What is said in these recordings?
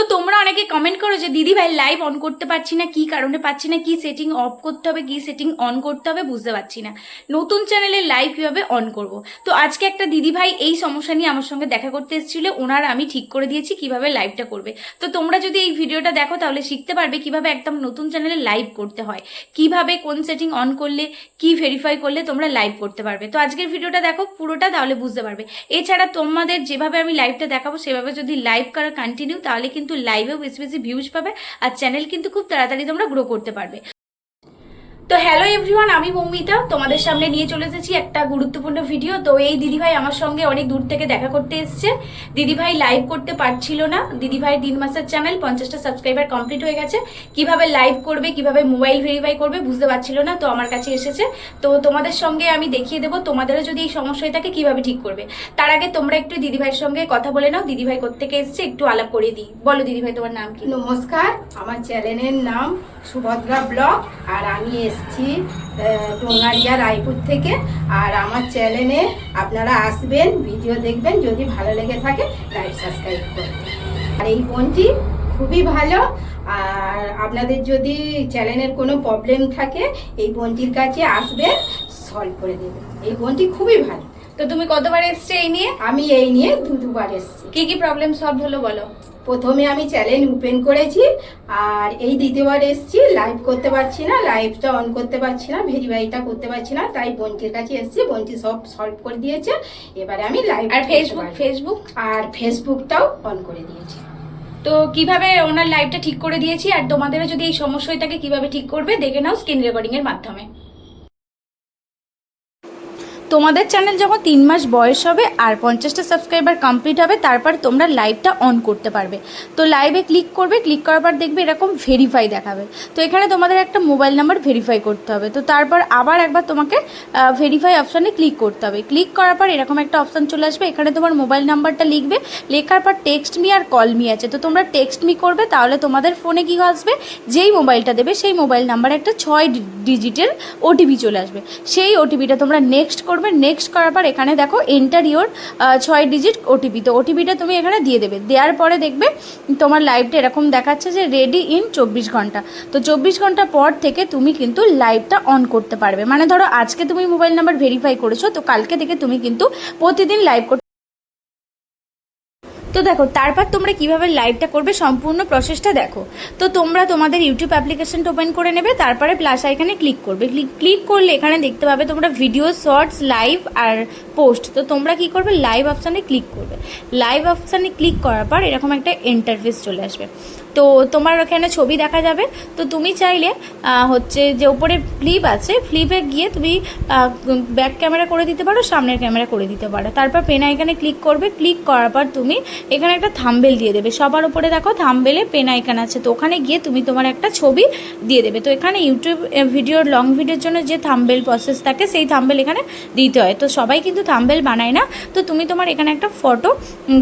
তো তোমরা অনেকে কমেন্ট করো যে, দিদি ভাই লাইভ অন করতে পারছি না, কি কারণে পাচ্ছি না, কি সেটিং অফ করতে হবে, কি সেটিং অন করতে হবে, বুঝতে পারছি না। নতুন চ্যানেলে লাইভ কীভাবে অন করব? তো আজকে একটা দিদি ভাই এই সমস্যা নিয়ে আমার সঙ্গে দেখা করতে এসেছিল, ওনার আমি ঠিক করে দিয়েছি কীভাবে লাইভটা করবে। তো তোমরা যদি এই ভিডিওটা দেখো, তাহলে শিখতে পারবে কীভাবে একদম নতুন চ্যানেলে লাইভ করতে হয়, কীভাবে কোন সেটিং অন করলে, কি ভেরিফাই করলে তোমরা লাইভ করতে পারবে। তো আজকের ভিডিওটা দেখো পুরোটা, তাহলে বুঝতে পারবে। এছাড়া তোমাদের যেভাবে আমি লাইভটা দেখাবো, সেভাবে যদি লাইভ করা কন্টিনিউ তাহলে কিন্তু লাইভেও বেশি বেশি ভিউজ পাবে আর চ্যানেল কিন্তু খুব তাড়াতাড়ি তোমরা গ্রো করতে পারবে। তো হ্যালো এভরিওয়ান আমি মৌমিতা। তোমাদের সামনে নিয়ে চলে এসেছি একটা গুরুত্বপূর্ণ ভিডিও তো এই দিদিভাই আমার সঙ্গে অনেক দূর থেকে দেখা করতে এসছে। দিদিভাই লাইভ করতে পারছিল না। দিদিভাই তিন মাসের চ্যানেল পঞ্চাশটা সাবস্ক্রাইবার কমপ্লিট হয়ে গেছে। কীভাবে লাইভ করবে, কীভাবে মোবাইল ভেরিফাই করবে বুঝতে পারছিল না, তো আমার কাছে এসেছে। তো তোমাদের সঙ্গে আমি দেখিয়ে দেবো, তোমাদেরও যদি এই সমস্যা হয়ে থাকে কীভাবে ঠিক করবে। তার আগে তোমরা একটু দিদিভাইয়ের সঙ্গে কথা বলে নাও। দিদিভাই কোথেকে এসছে, একটু আলাপ করে দিই। বলো দিদিভাই, তোমার নাম কি? নমস্কার, আমার চ্যানেলের নাম সুভদ্রা ব্লগ, আর আমি এসছি টোঙ্গারিয়া রায়পুর থেকে। আর আমার চ্যানেলে আপনারা আসবেন ভিডিও দেখবেন যদি ভালো লেগে থাকে লাইক সাবস্ক্রাইব করবেন। আর এই ফোনটি খুবই ভালো। আর আপনাদের যদি চ্যানেলের কোনো প্রবলেম থাকে এই বোনটির কাছে আসবেন সলভ করে দেবে। এই বোনটি খুবই ভালো। তো তুমি কতবার এসছে এই নিয়ে? আমি এই নিয়ে দু দুবার এসেছি। কি কি প্রবলেম সলভ হলো বলো? প্রথমে আমি চ্যানেল ওপেন করেছি আর এই দ্বিতীয়বার এসেছি লাইভ করতে পারছি না লাইভটা অন করতে পারছি না ভেরিফাইটা করতে পারছি না তাই বোনটির কাছে এসেছি বোনটি সব সলভ করে দিয়েছে এবারে আমি লাইভ আর ফেসবুক ফেসবুক আর ফেসবুকটাও অন করে দিয়েছি। তো কীভাবে ওনার লাইভটা ঠিক করে দিয়েছি? আর তোমাদেরও যদি এই সমস্যা থাকে কীভাবে ঠিক করবে দেখে নাও স্ক্রিন রেকর্ডিং এর মাধ্যমে। তোমাদের চ্যানেল যখন তিন মাস বয়স হবে আর পঞ্চাশটা সাবস্ক্রাইবার কমপ্লিট হবে, তারপর তোমরা লাইভটা অন করতে পারবে। তো লাইভে ক্লিক করবে ক্লিক করার পর দেখবে এরকম ভেরিফাই দেখাবে। তো এখানে তোমাদের একটা মোবাইল নাম্বার ভেরিফাই করতে হবে। তো তারপর আবার একবার তোমাকে ভেরিফাই অপশানে ক্লিক করতে হবে। ক্লিক করার পর এরকম একটা অপশান চলে আসবে। এখানে তোমার মোবাইল নাম্বারটা লিখবে। লেখার পর টেক্সট মি আর কল মি আছে। তো তোমরা টেক্সট মি করবে, তাহলে তোমাদের ফোনে কি আসবে? যেই মোবাইলটা দেবে, সেই মোবাইল নাম্বারে একটা ছয় ডিজিটের ওটিপি চলে আসবে। সেই ওটিপিটা তোমরা নেক্সট করবে। নেক্সট করার পর এখানে দেখো এন্টার ইউর ছয় ডিজিট ওটিপি তো ওটিপিটা তুমি এখানে দিয়ে দেবে। দেওয়ার পরে দেখবে তোমার লাইভটা এরকম দেখাচ্ছে যে রেডি ইন চব্বিশ ঘণ্টা। তো চব্বিশ ঘণ্টা পর থেকে তুমি কিন্তু লাইভটা অন করতে পারবে। মানে ধরো আজকে তুমি মোবাইল নাম্বার ভেরিফাই করেছ, তো কালকে থেকে তুমি কিন্তু প্রতিদিন লাইভ তো দেখো, তারপর তোমরা কীভাবে লাইভটা করবে সম্পূর্ণ প্রসেসটা দেখো। তো তোমরা তোমাদের ইউটিউব অ্যাপ্লিকেশনটা ওপেন করে নেবে, তারপরে প্লাস আইখানে ক্লিক করবে। ক্লিক করলে এখানে দেখতে পাবে তোমরা ভিডিও শর্টস লাইভ আর পোস্ট তো তোমরা কি করবে? লাইভ অপশানে ক্লিক করবে। লাইভ অপশানে ক্লিক করার পর এরকম একটা ইন্টারফেস চলে আসবে। তো তোমার ওখানে ছবি দেখা যাবে। তো তুমি চাইলে হচ্ছে যে ওপরে ফ্লিপ আছে ফ্লিপে গিয়ে তুমি ব্যাক ক্যামেরা করে দিতে পারো, সামনের ক্যামেরা করে দিতে পারো। তারপর পেন আইকানে ক্লিক করবে। ক্লিক করার পর তুমি এখানে একটা থাম্বেল দিয়ে দেবে। সবার উপরে দেখো থাম্বেলে পেন আইকান আছে। তো ওখানে গিয়ে তুমি তোমার একটা ছবি দিয়ে দেবে। তো এখানে ইউটিউব ভিডিওর লং ভিডিওর জন্য যে থাম্বেল প্রসেস থাকে, সেই থাম্বেল এখানে দিতে হয়। তো সবাই কিন্তু থাম্বেল বানায় না। তো তুমি তোমার এখানে একটা ফটো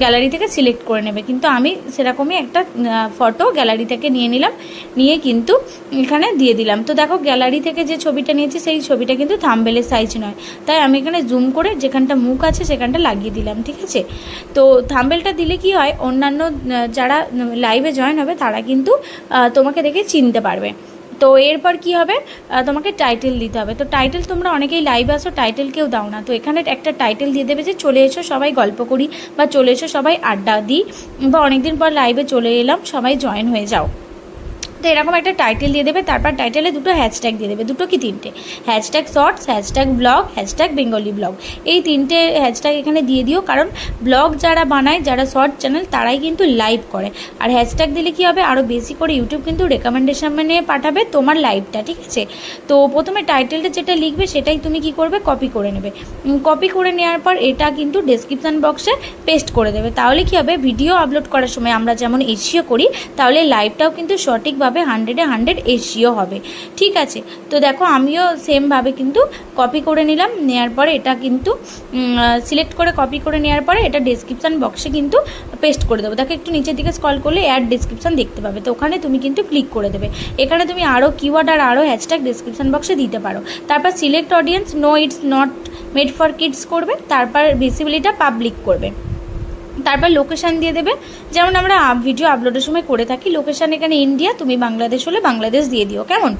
গ্যালারি থেকে সিলেক্ট করে নেবে। কিন্তু আমি সেরকমই একটা ফটো গ্যালারি থেকে নিয়ে নিলাম। নিয়ে কিন্তু এখানে দিয়ে দিলাম। তো দেখো গ্যালারি থেকে যে ছবিটা নিয়েছি, সেই ছবিটা কিন্তু থাম্বেলের সাইজ নয়। তাই আমি এখানে জুম করে যেখানটা মুখ আছে, সেখানটা লাগিয়ে দিলাম। ঠিক আছে? তো থাম্বেলটা দিলে কি হয়, অন্যান্য যারা লাইভে জয়েন হবে, তারা কিন্তু তোমাকে দেখে চিনতে পারবে। তো এরপর কি হবে? তোমাকে টাইটেল দিতে হবে। তো টাইটেল তোমরা অনেকেই লাইভে আসো টাইটেল কেউ দাও না। তো এখানে একটা টাইটেল দিয়ে দেবে যে, চলে এসো, সবাই গল্প করি বা চলে এসো, সবাই আড্ডা দিই বা অনেকদিন পর লাইভে চলে এলাম, সবাই জয়েন হয়ে যাও। তো এরকম একটা টাইটেল দিয়ে দেবে, তারপর টাইটেলে দুটো হ্যাশট্যাগ দিয়ে দেবে। দুটো কি তিনটে? Hashtag shorts hashtag blog hashtag Bengali blog এই তিনটে হ্যাশট্যাগ এখানে দিয়ে দিও, কারণ ব্লগ যারা বানায়, যারা শর্ট চ্যানেল তারাই কিন্তু লাইভ করে। আর হ্যাশট্যাগ দিলে কি হবে? আরও বেশি করে ইউটিউব কিন্তু রেকমেন্ডেশন পাঠাবে তোমার লাইভটা ঠিক আছে? তো প্রথমে টাইটেলটা যেটা লিখবে, সেটাই তুমি কি করবে? কপি করে নেবে। কপি করে নেওয়ার পর এটা কিন্তু ডেসক্রিপশান বক্সে পেস্ট করে দেবে। তাহলে কি হবে? ভিডিও আপলোড করার সময় আমরা যেমন এসিও করি, তাহলে লাইভটাও কিন্তু সঠিকভাবে হান্ড্রেডে হান্ড্রেড এসিও হবে। ঠিক আছে? তো দেখো, আমিও সেমভাবে কিন্তু কপি করে নিলাম নেওয়ার পরে এটা কিন্তু সিলেক্ট করে কপি করে নেওয়ার পরে এটা ডেসক্রিপশান বক্সে কিন্তু পেস্ট করে দেবো। দেখো, একটু নিচের দিকে স্কল করলে অ্যাড ডেসক্রিপশান দেখতে পাবে। তো ওখানে তুমি কিন্তু ক্লিক করে দেবে। এখানে তুমি আরও কিওয়ার্ড আর আরও হ্যাশট্যাগ ডেসক্রিপশান বক্সে দিতে পারো। তারপর select audience no it's not made for kids করবে। তারপর ভিসিবিলিটা পাবলিক করবে। তারপর লোকেশান দিয়ে দেবে। যেমন আমরা ভিডিও আপলোডের সময় করে থাকি লোকেশান এখানে ইন্ডিয়া তুমি বাংলাদেশ হলে বাংলাদেশ দিয়ে দিও, কেমন?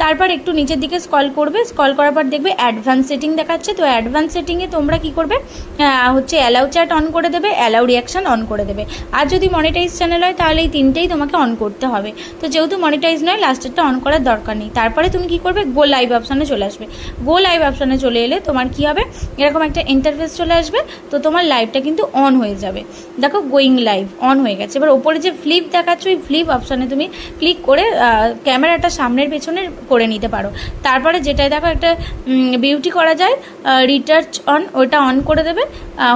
তারপর একটু নিচের দিকে স্কল করবে স্কল করার পর দেখবে অ্যাডভান্স সেটিং দেখাচ্ছে। তো অ্যাডভান্স সেটিংয়ে তোমরা কি করবে? হচ্ছে অ্যালাউ চ্যাট অন করে দেবে অ্যালাউ রিয়াকশান অন করে দেবে। আর যদি মনিটাইজ চ্যানেল হয়, তাহলে এই তিনটেই তোমাকে অন করতে হবে। তো যেহেতু মনিটাইজ নয় লাস্টেরটা অন করার দরকার নেই। তারপরে তুমি কি করবে? গো লাইভ অপশানে চলে আসবে। গো লাইভ অপশানে চলে এলে তোমার কি হবে? এরকম একটা ইন্টারফেস চলে আসবে। তো তোমার লাইভটা কিন্তু অন হয়ে যাবে। দেখো গোয়িং লাইভ অন হয়ে গেছে। এবার ওপরে যে ফ্লিপ দেখাচ্ছ, ওই ফ্লিপ অপশানে তুমি ক্লিক করে ক্যামেরাটা সামনের পেছনে করে নিতে পারো। তারপরে যেটাই দেখো একটা বিউটি করা যায় রিটার্চ অন ওটা অন করে দেবে।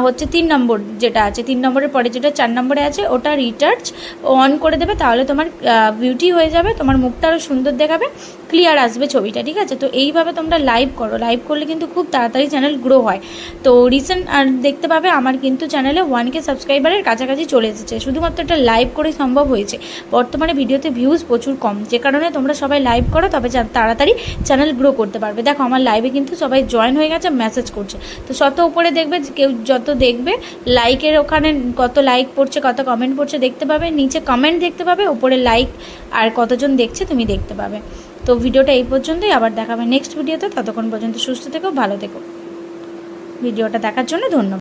হচ্ছে তিন নম্বর যেটা আছে, তিন নম্বরের পরে যেটা চার নম্বরে আছে, ওটা রিটার্চ অন করে দেবে। তাহলে তোমার বিউটি হয়ে যাবে, তোমার মুখটা আরও সুন্দর দেখাবে। ক্লিয়ার আসবে ছবিটা, ঠিক আছে? তো এইভাবে তোমরা লাইভ করো। লাইভ করলে কিন্তু খুব তাড়াতাড়ি চ্যানেল গ্রো হয়। তো রিসেন্ট আর দেখতে পাবে আমার কিন্তু চ্যানেলে ওয়ান কে সাবস্ক্রাইবারের কাছাকাছি চলে এসেছে। শুধুমাত্র এটা লাইভ করেই সম্ভব হয়েছে। বর্তমানে ভিডিওতে ভিউজ প্রচুর কম। যে কারণে তোমরা সবাই লাইভ করো, তবে তাড়াতাড়ি চ্যানেল গ্রো করতে পারবে। দেখো, আমার লাইভে কিন্তু সবাই জয়েন হয়ে গেছে মেসেজ করছে। তো শত উপরে দেখবে কেউ যত দেখবে লাইকের ওখানে কত লাইক পড়ছে, কত কমেন্ট পড়ছে, দেখতে পাবে। নিচে কমেন্ট দেখতে পাবে, উপরে লাইক আর কতজন দেখছে, তুমি দেখতে পাবে। তো ভিডিওটা এই পর্যন্তই, আবার দেখাবে নেক্সট ভিডিওতে ততক্ষণ পর্যন্ত সুস্থ থেকো, ভালো থেকো। ভিডিওটা দেখার জন্য ধন্যবাদ।